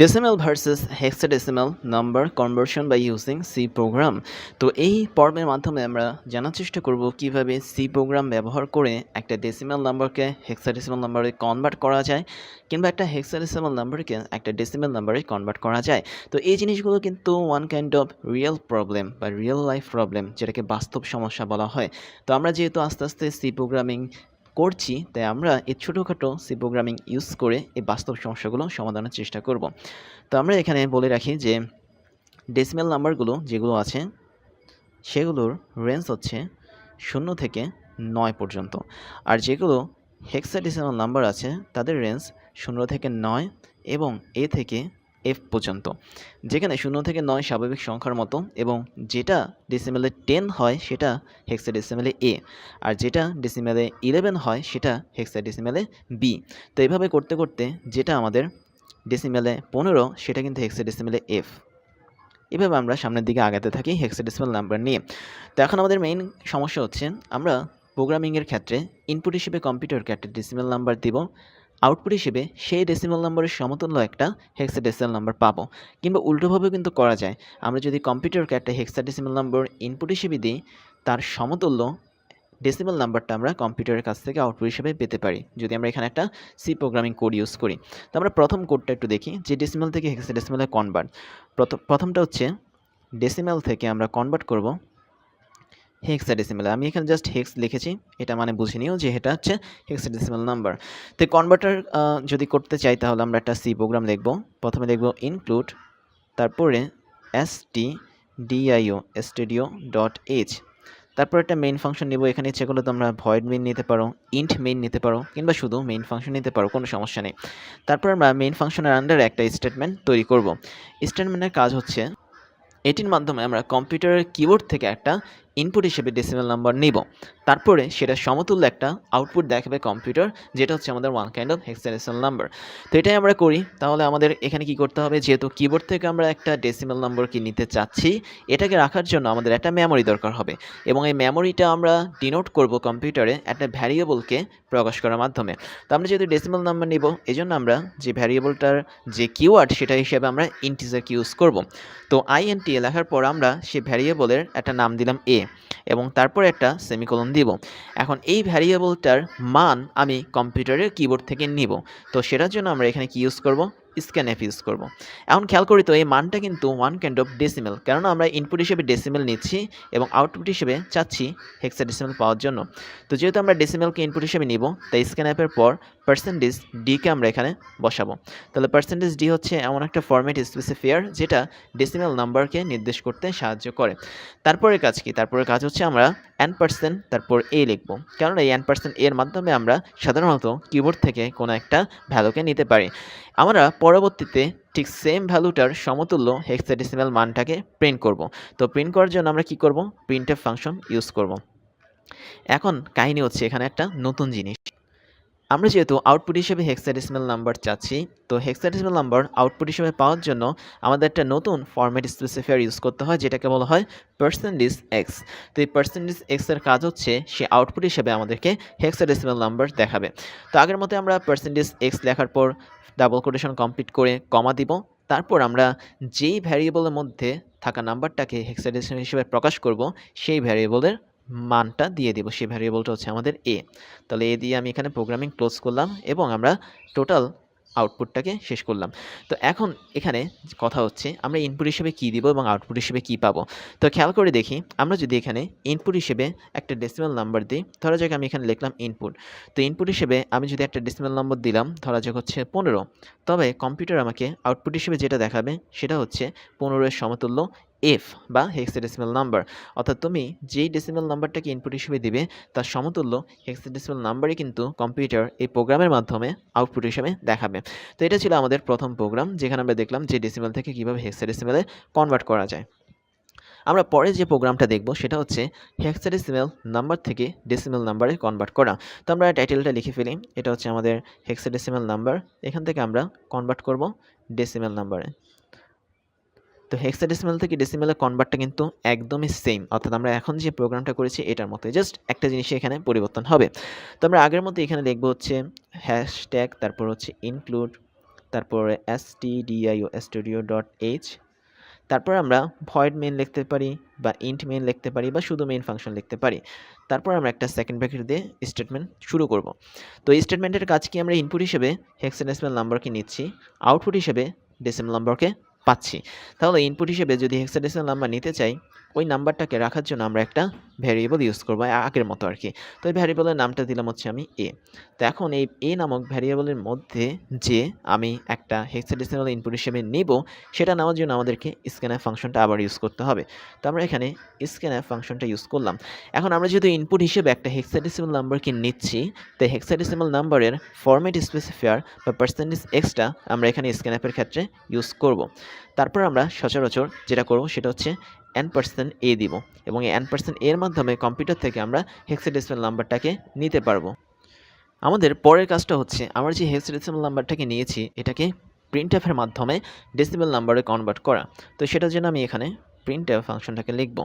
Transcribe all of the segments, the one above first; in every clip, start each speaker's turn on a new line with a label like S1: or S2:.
S1: Decimal versus hexadecimal number conversion by using C program তো এই পর্বের মাধ্যমে আমরা জানার চেষ্টা করব কীভাবে সি প্রোগ্রাম ব্যবহার করে একটা ডেসিমেল নাম্বারকে হেক্সাডেসিমাল নাম্বারে কনভার্ট করা যায়, কিংবা একটা হেক্সাডেসিমাল নাম্বারকে একটা ডেসিমেল নাম্বারে কনভার্ট করা যায়। তো এই জিনিসগুলো কিন্তু one kind of real problem বা রিয়েল লাইফ প্রবলেম যেটাকে বাস্তব সমস্যা বলা হয়। তো আমরা যেহেতু আস্তে আস্তে সি প্রোগ্রামিং করছি, তাই আমরা এই ছোটোখাটো সি প্রোগ্রামিং ইউজ করে এই বাস্তব সমস্যাগুলো সমাধানের চেষ্টা করব। তো আমরা এখানে বলে রাখি যে ডেসিমেল নাম্বারগুলো যেগুলো আছে, সেগুলোর রেঞ্জ হচ্ছে শূন্য থেকে নয় পর্যন্ত। আর যেগুলো হেক্সা হেক্সাডেসিমাল নাম্বার আছে, তাদের রেঞ্জ শূন্য থেকে নয় এবং এ থেকে এফ পর্যন্ত। যেখানে শূন্য থেকে নয় স্বাভাবিক সংখ্যার মতো এবং যেটা ডেসিমেলে টেন হয় সেটা হেক্সাডেসিমেলে এ আর যেটা ডেসিমেলে ইলেভেন হয় সেটা হেক্সাডেসিমেলে বি তো এইভাবে করতে করতে যেটা আমাদের ডেসিমেলে পনেরো সেটা কিন্তু হেক্সাডেসিমেলে এফ এভাবে আমরা সামনের দিকে আগাতে থাকি হেক্সাডেসিমাল নাম্বার নিয়ে। তো এখন আমাদের মেইন সমস্যা হচ্ছে আমরা প্রোগ্রামিংয়ের ক্ষেত্রে ইনপুট হিসেবে কম্পিউটারকে একটা ডেসিমাল নাম্বার দিব আউটপুট হিসেবে সেই ডেসিমাল নাম্বারের সমতুল্য একটা হেক্সাডেসিমাল নাম্বার পাবো। কিংবা উল্টোভাবেও কিন্তু করা যায়। আমরা যদি কম্পিউটারকে একটা হেক্সাডেসিমাল নাম্বার ইনপুট হিসেবে দিই, তার সমতুল্য ডেসিমাল নাম্বারটা আমরা কম্পিউটারের কাছ থেকে আউটপুট হিসেবে পেতে পারি। যদি আমরা এখানে একটা সি প্রোগ্রামিং কোড ইউজ করি। তো আমরা প্রথম কোডটা একটু দেখি, যে ডেসিমাল থেকে হেক্সাডেসিমালে কনভার্ট প্রথমটা হচ্ছে ডেসিমাল থেকে আমরা কনভার্ট করব হেক্সাডেসিমালে আমি এখানে জাস্ট হেক্স লিখেছি, এটা মানে বুঝে নিও যে এটা হচ্ছে হেক্সাডেসিমাল নাম্বার তো কনভার্টার যদি করতে চাই তাহলে আমরা একটা সি প্রোগ্রাম লিখব প্রথমে লিখব ইনক্লুড তারপরে S T D I O studio dot H তারপর একটা মেইন ফাংশন নেব, এখানে ইচ্ছে করলে তোমরা ভয়েড মেইন নিতে পারো ইন্ট মেইন নিতে পারো, কিংবা শুধু মেইন ফাংশন নিতে পারো, কোনো সমস্যা নেই। তারপর আমরা মেইন ফাংশনের আন্ডারে একটা স্টেটমেন্ট তৈরি করব। স্টেটমেন্টের কাজ হচ্ছে, এটির মাধ্যমে আমরা কম্পিউটারের কিবোর্ড থেকে একটা ইনপুট হিসেবে ডেসিমাল নাম্বার নিব। তারপরে সেটা সমতুল্য একটা আউটপুট দেখাবে কম্পিউটার যেটা হচ্ছে আমাদের one kind of hexadecimal number তো এটাই আমরা করি। তাহলে আমাদের এখানে কি করতে হবে? যেহেতু কিবোর্ড থেকে আমরা একটা ডেসিমাল নাম্বারকে নিতে চাচ্ছি, এটাকে রাখার জন্য আমাদের একটা মেমোরি দরকার হবে। এবং এই মেমোরিটা আমরা ডিনোট করব কম্পিউটারে একটা ভ্যারিয়েবলকে প্রকাশ করার মাধ্যমে। তো আমরা যেহেতু ডেসিমাল নাম্বার নিব এই জন্য আমরা যে ভ্যারিয়েবলটার যে কিওয়ার্ড সেটা হিসেবে আমরা ইন্টিজার ইউজ করব। তো আইএনটি লেখার পর আমরা সেই ভ্যারিয়েবলের একটা নাম দিলাম এ এবং তারপর একটা সেমিকোলন দিব। এখন এই ভ্যারিয়েবলটার মান আমি কম্পিউটারের কিবোর্ড থেকে নিব। তো সেটার জন্য আমরা এখানে কি ইউজ করব? স্ক্যান অ্যাপ ইউজ করব। এখন খেয়াল করি তো এই মানটা কিন্তু ওয়ান কাইন্ড অফ ডেসিমেল কেননা আমরা ইনপুট হিসেবে ডেসিমেল নিচ্ছি এবং আউটপুট হিসেবে চাচ্ছি হেক্সা ডেসিমেল পাওয়ার জন্য। তো যেহেতু আমরা ডেসিমেলকে ইনপুট হিসেবে নিব, তাই স্ক্যান অ্যাপের পর পার্সেন্টেজ ডিকে আমরা এখানে বসাবো। তাহলে পার্সেন্টেজ ডি হচ্ছে এমন একটা ফর্মেট স্পেসিফিয়ার যেটা ডেসিমেল নাম্বারকে নির্দেশ করতে সাহায্য করে। তারপরে কাজ কি? তারপরে কাজ হচ্ছে আমরা অ্যান পার্সেন্ট তারপর এ লিখব। কারণ এই অ্যান পার্সেন্ট এর মাধ্যমে আমরা সাধারণত কিবোর্ড থেকে কোনো একটা ভ্যালুকে নিতে পারি। আমরা পরবর্তীতে ঠিক সেম ভ্যালুটার সমতুল্য হেক্সাডেসিমাল মানটাকে প্রিন্ট করব। তো প্রিন্ট করার জন্য আমরা কি করব? প্রিন্টের ফাংশন ইউজ করব। এখন কাহিনী হচ্ছে এখানে একটা নতুন জিনিস। আমরা যেহেতু আউটপুট হিসেবে হেক্সাডেসিমাল নাম্বার চাচ্ছি, তো হেক্সাডেসিমাল নাম্বার আউটপুট হিসেবে পাওয়ার জন্য আমাদের একটা নতুন ফরম্যাট স্পেসিফায়ার ইউজ করতে হয়, যেটাকে বলা হয় পার্সেন্টেজ এক্স তো এই পার্সেন্টেজ এক্সের কাজ হচ্ছে, সে আউটপুট হিসেবে আমাদেরকে হেক্সাডেসিমাল নাম্বার দেখাবে। তো আগের মতো আমরা পার্সেন্টেজ এক্স লেখার পর ডাবল কোটেশন কমপ্লিট করে কমা দিব। তারপর আমরা যেই ভ্যারিয়েবলের মধ্যে থাকা নাম্বারটাকে হেক্সাডেসিমাল হিসেবে প্রকাশ করব, সেই ভ্যারিয়েবলের মানটা দিয়ে দেবো, সেই ভ্যারিয়েবলটা হচ্ছে আমাদের এ তাহলে এ দিয়ে আমি এখানে প্রোগ্রামিং ক্লোজ করলাম এবং আমরা টোটাল আউটপুটটাকে শেষ করলাম। তো এখন এখানে কথা হচ্ছে, আমরা ইনপুট হিসেবে কী দিব এবং আউটপুট হিসেবে কী পাবো? তো খেয়াল করে দেখি, আমরা যদি এখানে ইনপুট হিসেবে একটা ডেসিমাল নাম্বার দিই, ধরা যাক আমি এখানে লিখলাম ইনপুট তো ইনপুট হিসেবে আমি যদি একটা ডেসিমাল নাম্বার দিলাম, ধরা যাক হচ্ছে পনেরো, তবে কম্পিউটার আমাকে আউটপুট হিসেবে যেটা দেখাবে, সেটা হচ্ছে পনেরোর সমতুল্য এফ বা হেক্সাডেসিমাল নাম্বার অর্থাৎ তুমি যেই ডেসিমাল নাম্বারটাকে ইনপুট হিসেবে দিবে, তার সমতুল্য হেক্সাডেসিমাল নাম্বারই কিন্তু কম্পিউটার এই প্রোগ্রামের মাধ্যমে আউটপুট হিসেবে দেখাবে। তো এটা ছিল আমাদের প্রথম প্রোগ্রাম যেখানে আমরা দেখলাম যে ডেসিমাল থেকে কীভাবে হেক্সাডেসিমালে কনভার্ট করা যায়। আমরা পরে যে প্রোগ্রামটা দেখব, সেটা হচ্ছে হেক্সাডেসিমাল নাম্বার থেকে ডেসিমাল নাম্বারে কনভার্ট করা। তো আমরা টাইটেলটা লিখে ফেলি। এটা হচ্ছে আমাদের হেক্সাডেসিমাল নাম্বার এখান থেকে আমরা কনভার্ট করব ডেসিমাল নাম্বারে তো হেক্সাডেসিমাল থেকে ডেসিমালে কনভার্টটা কিন্তু একদমই সেম অর্থাৎ আমরা এখন যে প্রোগ্রামটা করেছি এটার মতো জাস্ট একটা জিনিস এখানে পরিবর্তন হবে। তো আমরা আগের মতো এখানে লিখব হচ্ছে হ্যাশট্যাগ তারপর হচ্ছে ইনক্লুড তারপরে S T D I O studio dot H তারপর আমরা ভয়েড মেন লিখতে পারি বা ইন্ট মেন লিখতে পারি বা শুধু মেন ফাংশন লিখতে পারি। তারপর আমরা একটা সেকেন্ড ব্র্যাকেট দিয়ে স্টেটমেন্ট শুরু করব। তো এই স্টেটমেন্টের কাজ কি আমরা ইনপুট হিসেবে হেক্সাডেসিমাল নাম্বারকে নিচ্ছি আউটপুট হিসেবে ডেসিমাল নাম্বারকে পাচ্ছি। তাহলে ইনপুট হিসেবে যদি হেক্সাডেসিমাল নাম্বার নিতে চাই ওই নাম্বারটাকে রাখার জন্য আমরা একটা ভ্যারিয়েবল ইউজ করব আগের মতো আর কি। তো এই ভ্যারিয়েবলের নামটা দিলাম হচ্ছে আমি এ তো এখন এই এ নামক ভ্যারিয়েবলের মধ্যে যে আমি একটা হেক্সাডেসিমাল ইনপুট হিসেবে নেব, সেটা নেওয়ার জন্য আমাদেরকে স্ক্যানআপ ফাংশনটা আবার ইউজ করতে হবে। তো আমরা এখানে স্ক্যানআপ ফাংশনটা ইউজ করলাম। এখন আমরা যেহেতু ইনপুট হিসেবে একটা হেক্সাডেসিমাল নাম্বারকে নিচ্ছি, তাই হেক্সাডেসিমাল নাম্বারের ফরম্যাট স্পেসিফায়ার বা পার্সেন্টেজ এক্সট্রা আমরা এখানে স্ক্যানআপের ক্ষেত্রে ইউজ করব। তারপর আমরা সচরাচর যেটা করব সেটা হচ্ছে এন পার্সেন্ট এ দিব এবং এই এন পার্সেন্ট এর মাধ্যমে কম্পিউটার থেকে আমরা হেক্সাডেসিমাল নাম্বারটাকে নিতে পারব। আমাদের পরের কাজটা হচ্ছে, আমরা যে হেক্সাডেসিমাল নাম্বারটাকে নিয়েছি, এটাকে প্রিন্ট এফের মাধ্যমে ডেসিমাল নাম্বারে কনভার্ট করা। তো সেটার জন্য আমি এখানে প্রিন্ট ট্যাব ফাংশনটাকে লিখব।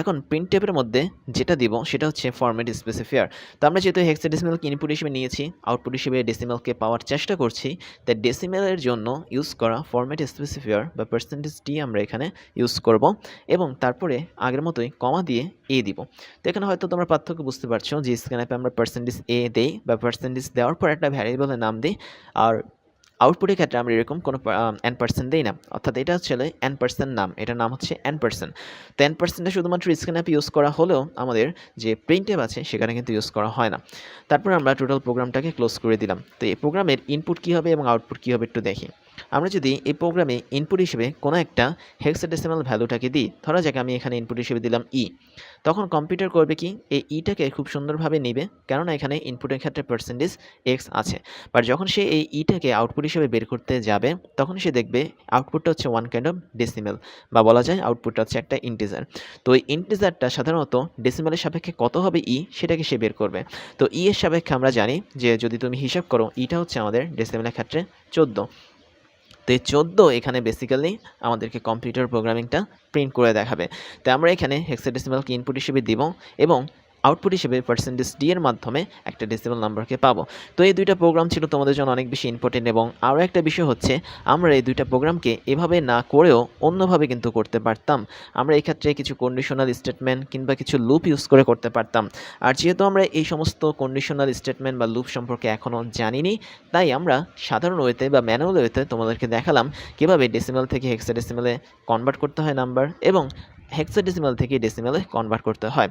S1: এখন প্রিন্ট ট্যাবের মধ্যে যেটা দিব সেটা হচ্ছে ফরম্যাট স্পেসিফায়ার তো আমরা যেহেতু হেক্সাডেসিমালকে ইনপুট হিসেবে নিয়েছি আউটপুট হিসেবে ডেসিমালকে পাওয়ার চেষ্টা করছি, তাই ডেসিমেলের জন্য ইউজ করা ফরম্যাট স্পেসিফায়ার বা পার্সেন্টেজ টি আমরা এখানে ইউজ করব এবং তারপরে আগের মতোই কমা দিয়ে এ দিব। তো এখানে হয়তো তোমরা পার্থক্য বুঝতে পারছ যে স্ক্যানাপে আমরা পার্সেন্টেজ এ দেই বা পার্সেন্টেজ দেওয়ার পর একটা ভ্যারিয়েবলের নাম দিই, আর আউটপুটের ক্ষেত্রে আমরা এরকম কোনো এন পার্সেন্ট দিই না। অর্থাৎ এটা হচ্ছে এন পার্সেন্ট নাম। এটার নাম হচ্ছে এন পার্সেন্ট তো এন পার্সেন্টটা শুধুমাত্র স্ক্যান অ্যাপ ইউজ করা হলেও আমাদের যে প্রিন্ট অ্যাপ আছে, সেখানে কিন্তু ইউজ করা হয় না। তারপর আমরা টোটাল প্রোগ্রামটাকে ক্লোজ করে দিলাম। তো এই প্রোগ্রামের ইনপুট কী হবে এবং আউটপুট কী হবে একটু দেখি। আমরা যদি এই প্রোগ্রামে ইনপুট হিসেবে কোনো একটা হেক্সাডেসিমাল ভ্যালুটাকে দিই, ধরা যাক আমি এখানে ইনপুট হিসেবে দিলাম ই তখন কম্পিউটার করবে কি? এই ইটাকে খুব সুন্দরভাবে নেবে, কেননা এখানে ইনপুটের ক্ষেত্রে পার্সেন্টেজ এক্স আছে। বাট যখন সে এই ইটাকে আউটপুট হিসেবে বের করতে যাবে, তখন সে দেখবে আউটপুটটা হচ্ছে ওয়ান কাইন্ড অফ ডেসিমেল বা বলা যায় আউটপুটটা হচ্ছে একটা ইন্টিজার তো এই ইন্টিজারটা সাধারণত ডেসিমেলের সাপেক্ষে কত হবে ই সেটাকে সে বের করবে। তো ই এর সাপেক্ষে আমরা জানি যে যদি তুমি হিসাব করো ইটা হচ্ছে আমাদের ডেসিমেলের ক্ষেত্রে চোদ্দ। তো এই চোদ্দ এখানে বেসিক্যালি আমাদেরকে কম্পিউটার প্রোগ্রামিংটা প্রিন্ট করে দেখাবে। তো আমরা এখানে হেক্সাডেসিমালকে ইনপুট হিসেবে দিব এবং আউটপুট হিসেবে পার্সেন্টেজ ডি এর মাধ্যমে একটা ডেসিমাল নাম্বারকে পাবো। তো এই দুইটা প্রোগ্রাম ছিল তোমাদের জন্য অনেক বেশি ইম্পর্টেন্ট এবং আরও একটা বিষয় হচ্ছে, আমরা এই দুইটা প্রোগ্রামকে এভাবে না করেও অন্যভাবে কিন্তু করতে পারতাম। আমরা এই ক্ষেত্রে কিছু কন্ডিশনাল স্টেটমেন্ট কিংবা কিছু লুপ ইউজ করে করতে পারতাম। আর যেহেতু আমরা এই সমস্ত কন্ডিশনাল স্টেটমেন্ট বা লুপ সম্পর্কে এখনও জানিনি, তাই আমরা সাধারণ ওয়েতে বা ম্যানুয়াল ওয়েতে তোমাদেরকে দেখালাম কীভাবে ডেসিমাল থেকে হেক্সাডেসিমালে কনভার্ট করতে হয় নাম্বার এবং হেক্সাডেসিমাল থেকে ডেসিমালে কনভার্ট করতে হয়।